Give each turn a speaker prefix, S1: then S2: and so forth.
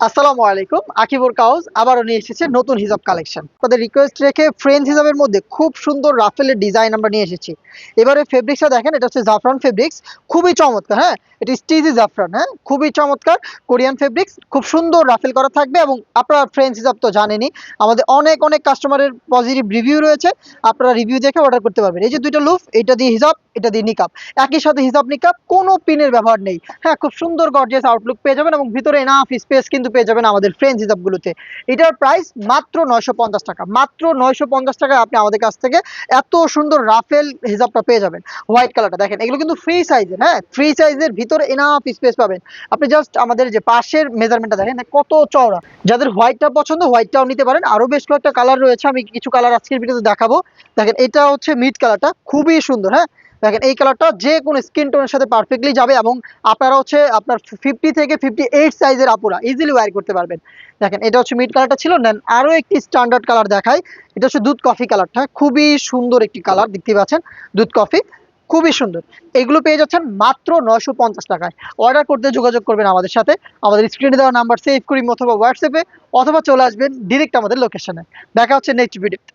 S1: আসসালামু আলাইকুম, আকিবুর কাউজ আবারও নিয়ে এসেছে নতুন হিজাব কালেকশন তাদের রিকোয়েস্ট রেখে ফ্রেঞ্চ হিজাবের মধ্যে খুব সুন্দর রাফেলের ডিজাইন আমরা নিয়ে এসেছি। এবারে ফেব্রিক্সটা দেখেন, এটা হচ্ছে জাফরান ফেব্রিক্স খুবই চমৎকার হ্যাঁ? এটা স্টিজি জাফরান হ্যাঁ? খুবই চমৎকার, কোরিয়ান ফেব্রিক্স খুব সুন্দর রাফেল করা থাকবে এবং আপনারা ফ্রেঞ্চ হিজাব তো জানেনই, আমাদের অনেক অনেক কাস্টমারের পজিটিভ রিভিউ রয়েছে, আপনারা রিভিউ দেখে অর্ডার করতে পারবেন। এই যে দুইটা লুফ এটা দিয়ে হিজাব, এটা দিয়ে নিকাপ একই সাথে হিজাব নিকাপ কোনো পিনের ব্যবহার নেই। হ্যাঁ খুব সুন্দর গর্জিয়াস আউটলুক পেয়ে যাবেন এবং ভিতরে এনাফ স্পেস কিন্তু পেয়ে যাবেন আমাদের ফ্রেঞ্চ হিজাবগুলোতে এটার প্রাইস মাত্র নয়শো পঞ্চাশ টাকা। মাত্র নয়শো পঞ্চাশ টাকায় আপনি আমাদের কাছ থেকে এত সুন্দর রাফেল হিজাবটা পেয়ে যাবেন। হোয়াইট কালারটা দেখেন, এগুলো কিন্তু ফ্রি সাইজের হ্যাঁ? ফ্রি সাইজের ভিতরে এনাফ স্পেস পাবেন। আপনি জাস্ট আমাদের যে পাশের মেজারমেন্টটা দেখেন, কত চওড়া। যাদের হোয়াইটটা পছন্দ হোয়াইটটাও নিতে পারেন। আরও বেশ কয়েকটা কালার রয়েছে, আমি কিছু কালার আজকের ভিডিওতে দেখাবো। দেখেন, এটা হচ্ছে মিড কালারটা খুবই সুন্দর হ্যাঁ? দেখেন, এই কালারটা যে কোনো স্কিন টোনের সাথে পারফেক্টলি যাবে এবং আপনারা হচ্ছে আপনার ফিফটি থেকে ফিফটি এইট সাইজের আপুরা ইজিলি ওয়ার করতে পারবেন। দেখেন, এটা হচ্ছে মিড কালারটা ছিল নেন আরও একটি স্ট্যান্ডার্ড কালার দেখাই। এটা হচ্ছে দুধ কফি কালারটা খুবই সুন্দর একটি কালার দেখতে পাচ্ছেন, দুধ কফি খুবই সুন্দর। এগুলো পেয়ে যাচ্ছেন মাত্র নয়শো পঞ্চাশ টাকায়। অর্ডার করতে যোগাযোগ করবেন আমাদের সাথে। আমাদের স্ক্রিনে দেওয়া নাম্বার সেভ করি অথবা হোয়াটসঅ্যাপে অথবা চলে আসবেন ডিরেক্ট আমাদের লোকেশনে দেখা হচ্ছে নেক্সট ভিডিও